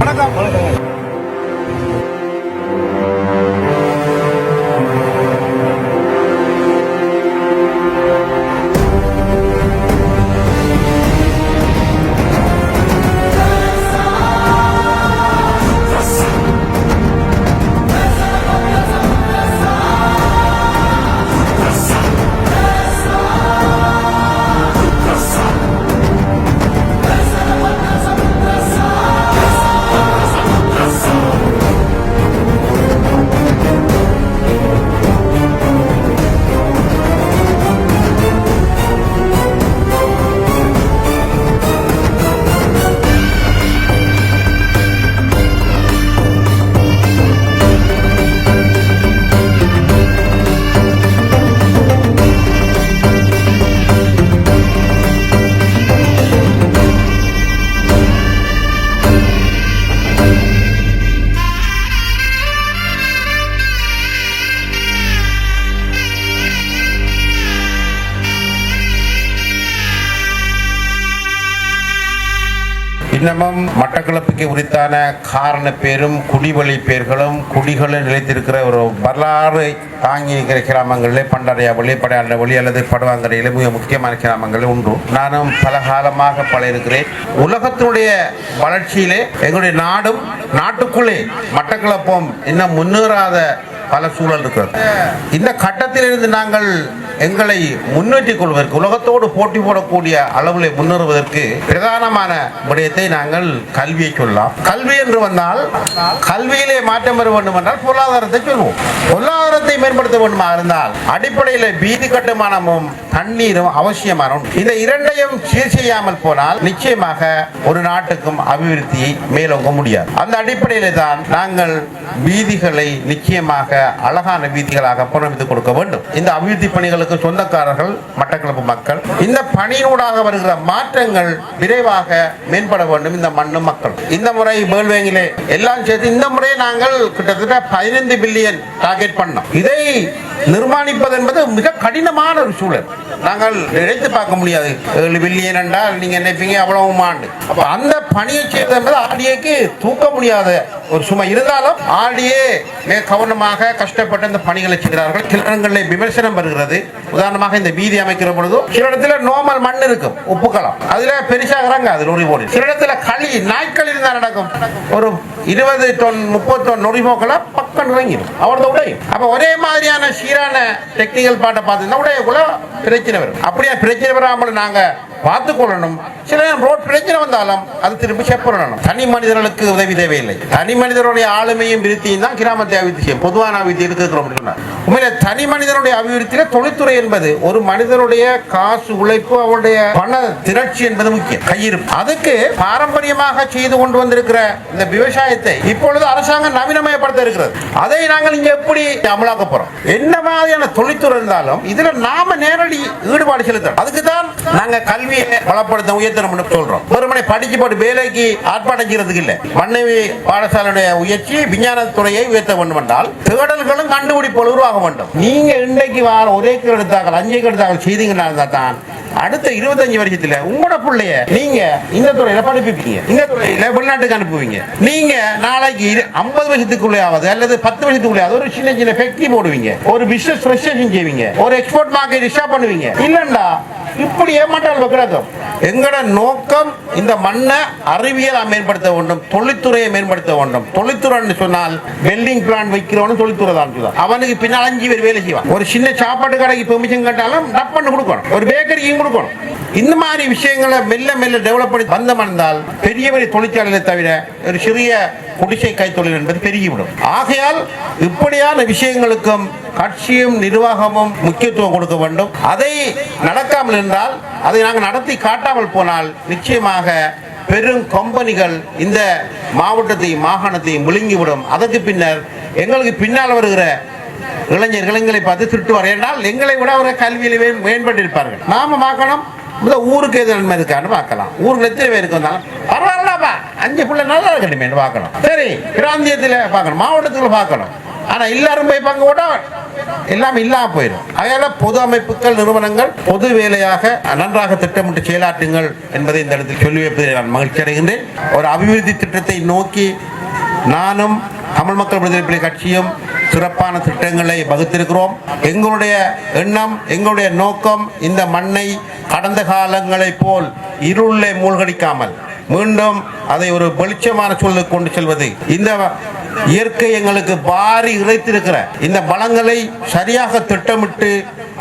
வணக்கம். இன்னமும் மட்டக்களப்புக்கு உரித்தான காரண பேரும் குடிவழி பேர்களும் குடிகளும் நிலைத்திருக்கிற ஒரு வரலாறு தாங்கி இருக்கிற கிராமங்களிலே பண்டறையா வழி படையாண்ட வழி அல்லது படுவாங்கரையிலே மிக முக்கியமான கிராமங்கள் உண்டு. நானும் பல காலமாக பழையிருக்கிறேன் உலகத்தினுடைய வளர்ச்சியிலே எங்களுடைய நாடும் நாட்டுக்குள்ளே மட்டக்களப்பும் இன்னும் முன்னேறாத பல சூழல் இருக்கிறது. இந்த கட்டத்திலிருந்து நாங்கள் எங்களை முன்னேற்றிக் கொள்வதற்கு உலகத்தோடு போட்டி போடக்கூடிய அளவில் முன்னேறுவதற்கு பிரதானமான விடயத்தை நாங்கள் கல்வியை சொல்லலாம். கல்வி என்று வந்தால் கல்வியிலே மாற்றம் பெற வேண்டும் என்றால் பொருளாதாரத்தை சொல்வோம். பொருளாதாரத்தை மேம்படுத்த வேண்டுமா இருந்தால் அடிப்படையில் வீதி கட்டுமானமும் தண்ணீரும் அவசியமான இந்த இரண்டையும் சீர் செய்யாமல் போனால் நிச்சயமாக ஒரு நாட்டுக்கும் அபிவிருத்தியை மேலோங்க முடியாது. அந்த அடிப்படையில் தான் நாங்கள் வீதிகளை நிச்சயமாக அழகான வீதிகளாக புனரமைத்து கொடுக்க வேண்டும். இந்த அபிவிருத்தி பணிகளுக்கு சொந்தக்காரர்கள் மட்டக்களப்பு மக்கள் இந்த பணியினூடாக வருகிற மாற்றங்கள் விரைவாக மேம்பட வேண்டும் இந்த மண்ணும் மக்கள் இந்த முறை வேள்வேங்கிலே எல்லாம் சேர்த்து இந்த முறை நாங்கள் கிட்டத்தட்ட பதினைந்து பில்லியன் டார்கெட் பண்ணோம். இதை நிர்மாணிப்பது என்பது மிக கடினமான ஒரு சூழல். நாங்கள் நினைத்து பார்க்க முடியாது. ஏழு பில்லியன் என்றால் நீங்க நினைப்பீங்க அவ்வளவு ஆண்டு. அப்ப அந்த பணியை செய்வது என்பது ஆர்டிஏக்கு தூக்க முடியாத ஒரு சுமை. இருந்தாலும் ஆடியே மிக கவனமாக கஷ்டப்பட்டு இந்த பணிகளை செய்கிறார்கள். சில இடங்களில் விமர்சனம் வருகிறது. உதாரணமாக இந்த வீதி அமைக்கிற பொழுது சில இடத்துல நோமல் மண் இருக்கும் உப்புக்களம் அதுல பெருசா இறங்காது நொறி போடி. சில இடத்துல களி நாய்க்கள் இருந்தா நடக்கும். ஒரு இருபது தொன் முப்பது தொன் நொறிமோக்களை பக்கம் இறங்கிடும். அவரது உடையும் அப்ப ஒரே மாதிரியான சீரான டெக்னிக்கல் பாட்டை பார்த்தீங்கன்னா உடையக்குள்ள பிரச்சனை வரும். அப்படியே பிரச்சனை வராமல் நாங்க பார்த்து கொள்ளணும். சில நேரம் ரோட் பிரச்சனை வந்தாலும் அது திருப்பி செப்பரணும். தனி மனிதர்களுக்கு உதவி தேவையில்லை. தனி மனிதருடைய ஆளுமையும் விருத்தியும் தான் கிராமத்தை அபிவிருத்தி செய்யும். பொதுவான அபிவிருத்தி இருக்கிறோம் அப்படின்னா உண்மையில தனி மனிதனுடைய அபிவிருத்தியில தொழில்துறை என்பது ஒரு மனிதனுடைய காசு உழைப்பு அவருடைய பண திரட்சி என்பது முக்கியம் கையிருப்பு. அதுக்கு பாரம்பரியமாக செய்து கொண்டு வந்திருக்கிற இந்த விவசாயத்தை இப்பொழுது அரசாங்கம் நவீனமயப்படுத்த இருக்கிறது. அதை நாங்கள் இங்க எப்படி அமலாக்க போறோம்? என்ன மாதிரியான தொழில்துறை இருந்தாலும் இதுல நாம நேரடி ஈடுபாடு செலுத்தணும். அதுக்கு தான் நாங்க கல்வியை பலப்படுத்த உயர்த்தணும்னு சொல்றோம். வெறுமனை படிச்சு போட்டு வேலைக்கு ஆர்ப்பாட்டம் செய்யறதுக்கு இல்ல. மன்னவி பாடசாலையுடைய உயர்ச்சி விஞ்ஞான துறையை உயர்த்த வேண்டும் என்றால் தேடல்களும் கண்டுபிடிப்பு உருவாக வேண்டும். நீங்க இன்றைக்கு வார ஒரே ஏக்கர் அஞ்சு ஏக்கர் செய்தீங்கன்னா தான் அடுத்த இருபத்தஞ்சு வருஷத்துல உங்களோட பிள்ளைய நீங்க இந்த துறையில படிப்பிப்பீங்க. இந்த துறையில வெளிநாட்டுக்கு அனுப்புவீங்க. நீங்க நாளைக்கு ஐம்பது வருஷத்துக்குள்ளேயாவது அல்லது பத்து வருஷத்துக்குள்ளேயாவது ஒரு சின்ன சின்ன ஃபேக்டரி போடுவீங்க. ஒரு பிசினஸ் ரெஜிஸ்ட்ரேஷன் செய்வீங்க. ஒரு எக்ஸ்போர்ட் மார்க்கெட் ரிஷா பண்ணுவீங்க. இல்லண்டா இப்படி ஏமாற்றால் கிடக்கும் எங்களோட நோக்கம் இந்த மண்ணை அறிவியலை மேம்படுத்த வேண்டும் தொழில்துறையை மேம்படுத்த வேண்டும். தொழில்துறைன்னு சொன்னால் வெல்டிங் பிளான் வைக்கிறவனு தொழில்துறை தான். அவனுக்கு பின்னால் அஞ்சு பேர் வேலை செய்வான். ஒரு சின்ன சாப்பாட்டு கடைக்கு பெர்மிஷன் கேட்டாலும் டப் பண்ணி கொடுக்கணும். ஒரு பேக்கரிக்கும் கொடுக்கணும். இந்த மாதிரி விஷயங்களை மெல்ல மெல்ல டெவலப் பண்ணி வந்தம் இருந்தால் பெரிய பெரிய தொழிற்சாலைகளை தவிர ஒரு சிறிய குடிசை கைத்தொழில் என்பது பெருகிவிடும். ஆகையால் இப்படியான விஷயங்களுக்கும் கட்சியும் நிர்வாகமும் முக்கியத்துவம் கொடுக்க வேண்டும். அதை நடக்காமல் இருந்தால் அதை நாங்கள் நடத்தி காட்டாமல் போனால் நிச்சயமாக பெரும் கம்பெனிகள் இந்த மாவட்டத்தையும் மாகாணத்தையும் விழுங்கிவிடும் அதற்கு பின்னர் எங்களுக்கு பின்னால் வருகிற இளைஞர்கள் எங்களை பார்த்து திட்டுவார் என்றால் எங்களை விட அவர் கல்வியில் மேம்பட்டிருப்பார்கள். நாம பார்க்கணும். இந்த ஊருக்கு எது நன்மை இருக்கான்னு பார்க்கலாம். ஊருக்கு எத்தனை பேருக்கு வந்தாலும் பரவாயில்லப்பா. அஞ்சு பிள்ளை நல்லா இருக்கணுமே பார்க்கணும். சரி பிராந்தியத்தில் பார்க்கணும். மாவட்டத்தில் பார்க்கணும். ஆனா எல்லாரும் போய் பங்கு கூட எல்லாம் இல்லாம போயிடும். அதனால பொது அமைப்புகள் நிறுவனங்கள் பொது வேலையாக நன்றாக திட்டமிட்டு செயலாற்றுங்கள் என்பதை இந்த இடத்தில் சொல்லி வைப்பதை நான் மகிழ்ச்சி அடைகின்றேன். ஒரு அபிவிருத்தி திட்டத்தை நோக்கி நானும் தமிழ் மக்கள் விடுதலை கட்சியும் சிறப்பான திட்டங்களை வகுத்திருக்கிறோம். எங்களுடைய எண்ணம் எங்களுடைய நோக்கம் இந்த மண்ணை கடந்த காலங்களைப் போல் இருளை மூழ்கடிக்காமல் மீண்டும் அதை ஒரு வெளிச்சமான சூழலுக்கு கொண்டு செல்வது. இந்த இயற்கை எங்களுக்கு பாரி இறைத்திருக்கிற இந்த வளங்களை சரியாக திட்டமிட்டு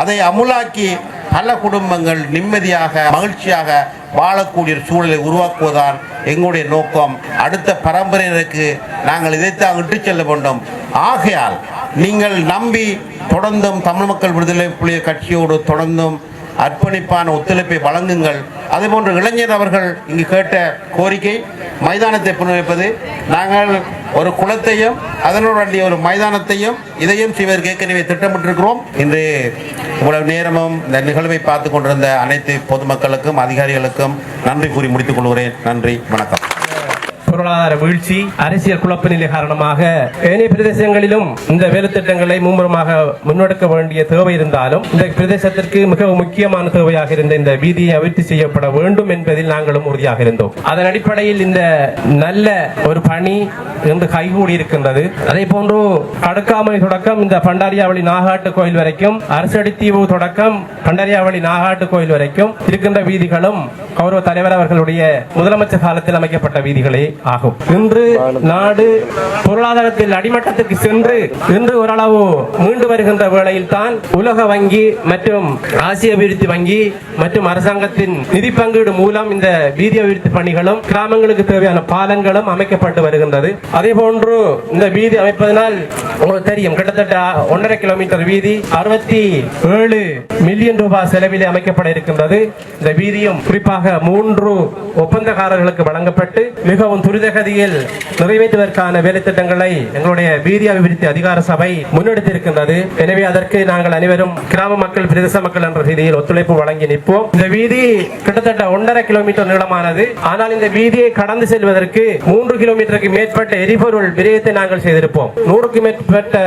அதை அமுலாக்கி பல குடும்பங்கள் நிம்மதியாக மகிழ்ச்சியாக வாழக்கூடிய சூழலை உருவாக்குவதுதான் எங்களுடைய நோக்கம். அடுத்த பரம்பரையினருக்கு நாங்கள் இதைத்தான் இட்டுச் செல்ல வேண்டும். ஆகையால் நீங்கள் நம்பி தொடர்ந்தும் தமிழ் மக்கள் விடுதலை புலிய கட்சியோடு தொடர்ந்தும் அர்ப்பணிப்பான ஒத்துழைப்பை வழங்குங்கள். அதேபோன்று இளைஞர் அவர்கள் இங்கு கேட்ட கோரிக்கை மைதானத்தை புனரமைப்பது. நாங்கள் ஒரு குளத்தையும் அதனுடைய ஒரு மைதானத்தையும் இதையும் செய்வதற்கு ஏற்கனவே திட்டமிட்டிருக்கிறோம். இன்று இவ்வளவு நேரமும் இந்த நிகழ்வை பார்த்து கொண்டிருந்த அனைத்து பொதுமக்களுக்கும் அதிகாரிகளுக்கும் நன்றி கூறி முடித்துக் கொள்கிறேன். நன்றி வணக்கம். பொருளாதார வீழ்ச்சி அரசியல் குழப்ப நிலை காரணமாக ஏனைய பிரதேசங்களிலும் இந்த வேலைத்திட்டங்களை மும்முரமாக முன்னெடுக்க வேண்டிய தேவை இருந்தாலும் இந்த பிரதேசத்திற்கு மிகவும் முக்கியமான தேவையாக இருந்த இந்த வீதியை அபிவிருத்தி செய்யப்பட வேண்டும் என்பதில் நாங்களும் உறுதியாக இருந்தோம். அதன் அடிப்படையில் இந்த நல்ல ஒரு பணி இன்று கைகூடி இருக்கின்றது. அதே போன்று கடுக்காமணி தொடக்கம் இந்த பண்டாரியாவளி நாகாட்டு கோயில் வரைக்கும் அரசடித்தீவு தொடக்கம் பண்டாரியாவளி நாகாட்டு கோயில் வரைக்கும் இருக்கின்ற வீதிகளும் கௌரவ தலைவர் அவர்களுடைய முதலமைச்சர் காலத்தில் அமைக்கப்பட்ட வீதிகளே ஆகும் ஆகும். இன்று நாடு பொருளாதாரத்தில் அடிமட்டத்துக்கு சென்று இன்று ஓரளவு மீண்டு வருகின்ற வேளையில் தான் உலக வங்கி மற்றும் ஆசிய அபிவிருத்தி வங்கி மற்றும் அரசாங்கத்தின் நிதி பங்கீடு மூலம் இந்த வீதி அபிவிருத்தி பணிகளும் கிராமங்களுக்கு தேவையான பாலங்களும் அமைக்கப்பட்டு வருகின்றது. அதே போன்று இந்த வீதி அமைப்பதனால் உங்களுக்கு தெரியும் கிட்டத்தட்ட ஒன்றரை கிலோமீட்டர் வீதி அறுபத்தி ஏழு மில்லியன் ரூபாய் செலவிலே அமைக்கப்பட இருக்கின்றது. இந்த வீதியும் குறிப்பாக மூன்று ஒப்பந்தக்காரர்களுக்கு வழங்கப்பட்டு மிகவும் துரிதகதியில் நிறைவேற்றுவதற்கான வேலை திட்டங்களை எங்களுடைய வீதி அபிவிருத்தி அதிகார சபை முன்னெடுத்திருக்கின்றது. எனவே அதற்கு நாங்கள் அனைவரும் கிராம மக்கள் பிரதேச மக்கள் என்ற ரீதியில் ஒத்துழைப்பு வழங்கி நிற்போம். இந்த வீதி கிட்டத்தட்ட ஒன்றரை கிலோமீட்டர் நீளமானது. ஆனால் இந்த வீதியை கடந்து செல்வதற்கு மூன்று கிலோமீட்டருக்கு மேற்பட்ட எரிபொருள் விரயத்தை நாங்கள் செய்திருப்போம். நூறுக்கு மேற்பட்ட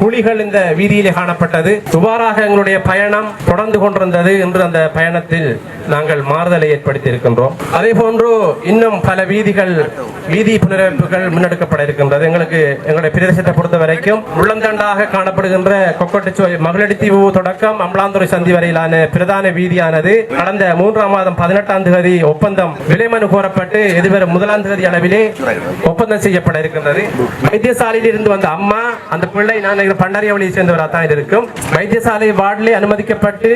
குழிகள் இந்த வீதியிலே காணப்பட்டது. இவ்வாறாக எங்களுடைய பயணம் தொடர்ந்து கொண்டிருந்தது என்று அந்த பயணத்தில் நாங்கள் மாறுதலை ஏற்படுத்தி இருக்கின்றோம் அதே போன்று இன்னும் பல வீதிகள் வீதி புனரமைப்புகள் முன்னெடுக்கப்பட இருக்கின்றது. எங்களுக்கு எங்களுடைய பிரதேசத்தை பொறுத்த வரைக்கும் உள்ளந்தண்டாக காணப்படுகின்ற கொக்கட்டுச்சுவை மகளிர்த்தீவு தொடக்கம் அம்லாந்துறை சந்தி வரையிலான பிரதான வீதியானது கடந்த மூன்றாம் மாதம் பதினெட்டாம் தேதி ஒப்பந்தம் விலைமனு கோரப்பட்டு எதிர்வரும் முதலாம் தேதி அளவிலே ஒப்பந்தம் செய்யப்பட இருக்கின்றது. வைத்தியசாலையில் இருந்து வந்த அம்மா அந்த பிள்ளை நான் நினைக்கிறேன் சேர்ந்தவராக தான் இருக்கும். வைத்தியசாலை வார்டிலே அனுமதிக்கப்பட்டு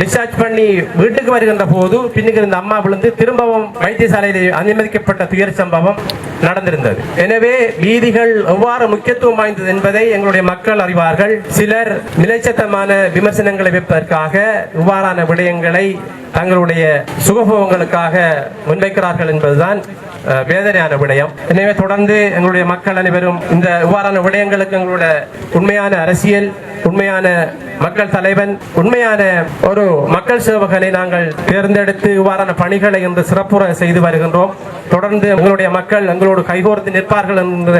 டிஸ்சார்ஜ் பண்ணி வீட்டுக்கு வருகின்ற போது பின்னுக்கு இருந்த அம்மா விழுந்து திரும்பவும் வைத்தியசாலையில் அனுமதிக்கப்பட்ட துயர் சம்பவம் நடந்திருந்தது. எனவே வீதிகள் எவ்வாறு முக்கியத்துவம் வாய்ந்தது என்பதை எங்களுடைய மக்கள் அறிவார்கள். சிலர் நிலைச்சத்தமான விமர்சனங்களை வைப்பதற்காக இவ்வாறான விடயங்களை தங்களுடைய சுகபோகங்களுக்காக முன்வைக்கிறார்கள் என்பதுதான் வேதனையான விடயம். எனவே தொடர்ந்து எங்களுடைய மக்கள் அனைவரும் இந்த இவ்வாறான விடயங்களுக்கு எங்களுடைய உண்மையான அரசியல் உண்மையான மக்கள் தலைவன் உண்மையான ஒரு மக்கள் சேவகனை நாங்கள் தேர்ந்தெடுத்து இவ்வாறான பணிகளை இன்று சிறப்புற செய்து வருகின்றோம். தொடர்ந்து எங்களுடைய மக்கள் எங்களோடு கைகோர்த்து நிற்பார்கள் என்ற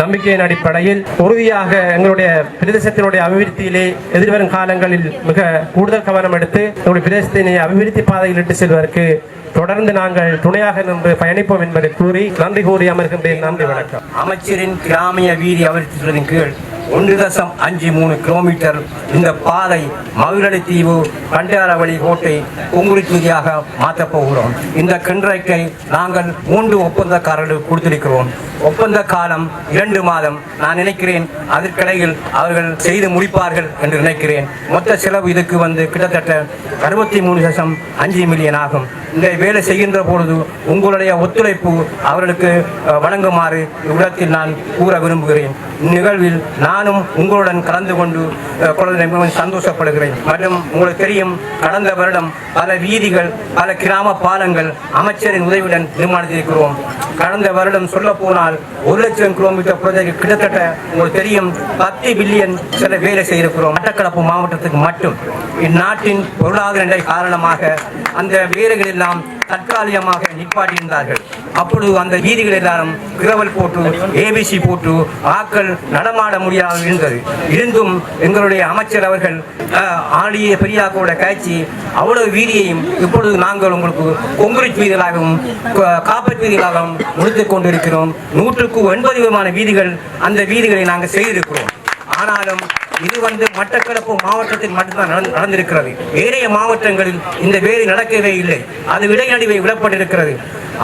நம்பிக்கையின் அடிப்படையில் உறுதியாக எங்களுடைய பிரதேசத்தினுடைய அபிவிருத்தியிலே எதிர்வரும் காலங்களில் மிக கூடுதல் கவனம் எடுத்து எங்களுடைய பிரதேசத்தினை அபிவிருத்தி பாதையில் இட்டு செல்வதற்கு தொடர்ந்து நாங்கள் துணையாக நின்று பயணிப்போம் என்பதை கூறி நன்றி கூறி அமர்கின்றேன். நன்றி வணக்கம். அமைச்சரின் கிராமிய வீதி அபிவிருத்திகளின் கீழ் ஒன்று தசம் அஞ்சு மூணு கிலோமீட்டர். இந்த பாதை மதுரடி தீவு பண்டாரவழி கோட்டை பொங்குறித்தூதியாக மாற்றப் போகிறோம். இந்த கன்றைக்கை நாங்கள் மூன்று ஒப்பந்தக்காரர்கள் கொடுத்திருக்கிறோம். ஒப்பந்த காலம் இரண்டு மாதம். நான் நினைக்கிறேன் அதற்கிடையில் அவர்கள் செய்து முடிப்பார்கள் என்று நினைக்கிறேன். மொத்த செலவு இதுக்கு வந்து கிட்டத்தட்ட அறுபத்தி மூணு தசம் அஞ்சு மில்லியன் ஆகும். இந்த வேலை செய்கின்ற பொழுது உங்களுடைய ஒத்துழைப்பு அவர்களுக்கு வழங்குமாறு இவ்விடத்தில் நான் கூற விரும்புகிறேன். இந்நிகழ்வில் நான் நானும் உங்களுடன் கலந்து கொண்டு கொள்வதில் மிகவும் சந்தோஷப்படுகிறேன். மற்றும் உங்களுக்கு தெரியும் கடந்த வருடம் பல வீதிகள் பல கிராம பாலங்கள் அமைச்சரின் உதவியுடன் நிர்மாணித்திருக்கிறோம். கடந்த வருடம் சொல்ல போனால் ஒரு லட்சம் கிலோமீட்டர் ப்ராஜெக்ட் கிட்டத்தட்ட உங்களுக்கு தெரியும் பத்து பில்லியன் சில வேலை செய்திருக்கிறோம். மட்டக்களப்பு மாவட்டத்துக்கு மட்டும். இந்நாட்டின் பொருளாதார நிலை காரணமாக அந்த வேலைகள் எல்லாம் தற்காலிகமாக நிப்பாட்டியிருந்தார்கள். அப்பொழுது அந்த வீதிகள் எல்லாரும் கிரவல் போட்டு ஏபிசி போட்டு ஆக்கள் நடமாட முடியாமல் இருந்தது. இருந்தும் எங்களுடைய அமைச்சர் அவர்கள் ஆடிய பெரியாக்கோட காய்ச்சி அவ்வளவு வீதியையும் இப்பொழுது நாங்கள் உங்களுக்கு கொங்குரிச் வீதிகளாகவும் க- காப்பட் வீதிகளாகவும் முடித்துக் கொண்டிருக்கிறோம். நூற்றுக்கு ஒன்பது விதமான வீதிகள் அந்த வீதிகளை நாங்கள் செய்திருக்கிறோம். ஆனாலும் இது வந்து மட்டக்களப்பு மாவட்டத்தில் மட்டும்தான் நடந்திருக்கிறது. ஏனைய மாவட்டங்களில் இந்த வேலை நடக்கவே இல்லை. அது இடைநடுவே விடப்பட்டிருக்கிறது.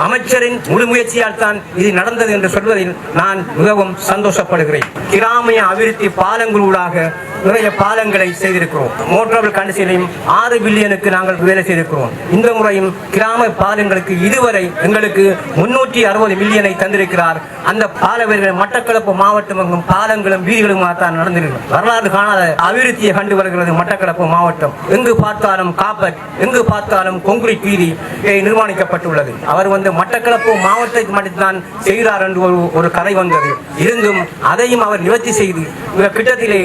அமைச்சரின் முழு முயற்சியால் தான் இது நடந்தது என்று சொல்வதில் நான் மிகவும் சந்தோஷப்படுகிறேன். கிராமிய அபிவிருத்தி பாலங்களூடாக நிறைய பாலங்களை செய்திருக்கிறோம். மோட்டார் கண்டிஷனையும் ஆறு பில்லியனுக்கு நாங்கள் வேலை செய்திருக்கிறோம். இந்த முறையும் கிராம பாலங்களுக்கு இதுவரை எங்களுக்கு முன்னூற்றி அறுபது மில்லியனை தந்திருக்கிறார். அந்த பால மட்டக்களப்பு மாவட்டம் எங்கும் பாலங்களும் வீதிகளுமாக தான் நடந்திருக்கும். வரலாறு காணாத அபிவிருத்தியை கண்டு வருகிறது மட்டக்களப்பு மாவட்டம். எங்கு பார்த்தாலும் காப்பர் எங்கு பார்த்தாலும் கொங்குரிட் வீதி நிர்மாணிக்கப்பட்டுள்ளது. அவர் வந்து மட்டக்களப்பு மாவட்டத்தை மட்டும்தான் செய்கிறார் என்று ஒரு ஒரு கதை வந்தது. இருந்தும் அதையும் அவர் நிவர்த்தி செய்து கிட்டத்திலே கிட்டத்திலே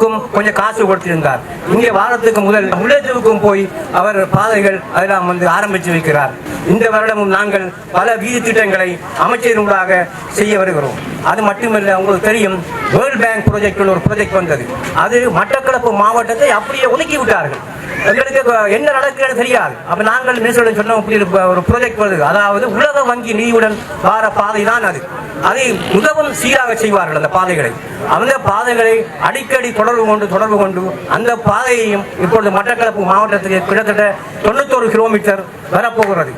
தென்கோக்கும் கொஞ்சம் காசு கொடுத்திருந்தார். இங்கே வாரத்துக்கு முதல் முல்லைத்தீவுக்கும் போய் அவர் பாதைகள் அதெல்லாம் வந்து ஆரம்பித்து வைக்கிறார். இந்த வருடமும் நாங்கள் பல வீதி திட்டங்களை அமைச்சர்களாக செய்ய வருகிறோம். அது மட்டுமில்லை உங்களுக்கு தெரியும் வேர்ல்ட் பேங்க் ப்ராஜெக்ட் ஒரு ப்ராஜெக்ட் வந்தது. அது மட்டக்களப்பு மாவட்டத்தை அப்படியே ஒதுக்கி விட்டார்கள். எங்களுக்கு என்ன நடக்குதுன்னு தெரியாது. அப்ப நாங்கள் மினிஸ்டருடன் சொன்னோம் ஒரு- ஒரு ப்ராஜெக்ட் வருது. அதாவது உலக வங்கி நிதியுடன் வார பாதை தான் அது. அதை மிகவும் சீராக செய்வார்கள் அந்த பாதைகளை. அந்த பாதைகளை அடிக்கடி தொடர்பு கொண்டு தொடர்பு கொண்டு அந்த பாதையையும் இப்பொழுது மட்டக்களப்பு மாவட்டத்துக்கு கிட்டத்தட்ட தொண்ணூத்தொரு கிலோமீட்டர் வரப்போகிறது.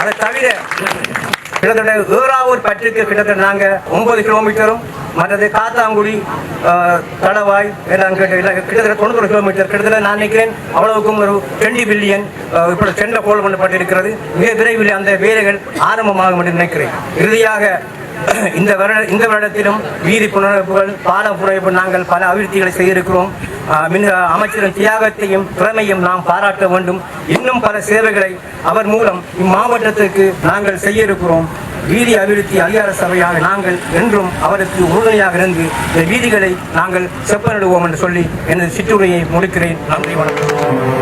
அதை தவிர கிட்டத்தட்ட ஏறாவூர் பற்றிக்கு கிட்டத்தட்ட நாங்கள் ஒன்பது கிலோமீட்டரும் மற்றது காத்தாங்குடி தளவாய் எல்லாம் கிட்டத்தட்ட தொண்ணூறு கிலோமீட்டர் கிட்டத்தட்ட நான் நினைக்கிறேன் அவ்வளவுக்கும் ஒரு டுவெண்ட்டி பில்லியன் இப்போ சென்ற கோல் பண்ணப்பட்டிருக்கிறது. மிக விரைவில் அந்த வேலைகள் ஆரம்பமாகும் என்று நினைக்கிறேன். இறுதியாக இந்த வருட இந்த வருடத்திலும் வீதி புனரமைப்புகள் பால புனரமைப்பு நாங்கள் பல அபிவிருத்திகளை செய்திருக்கிறோம். மின் அமைச்சரின் தியாகத்தையும் திறமையும் நாம் பாராட்ட வேண்டும். இன்னும் பல சேவைகளை அவர் மூலம் இம்மாவட்டத்திற்கு நாங்கள் செய்ய இருக்கிறோம் வீதி அபிவிருத்தி அதிகார சபையாக நாங்கள் என்றும் அவருக்கு உறுதுணையாக இருந்து இந்த வீதிகளை நாங்கள் செப்பனிடுவோம் என்று சொல்லி எனது சிற்றுரையை முடிக்கிறேன். நன்றி வணக்கம்.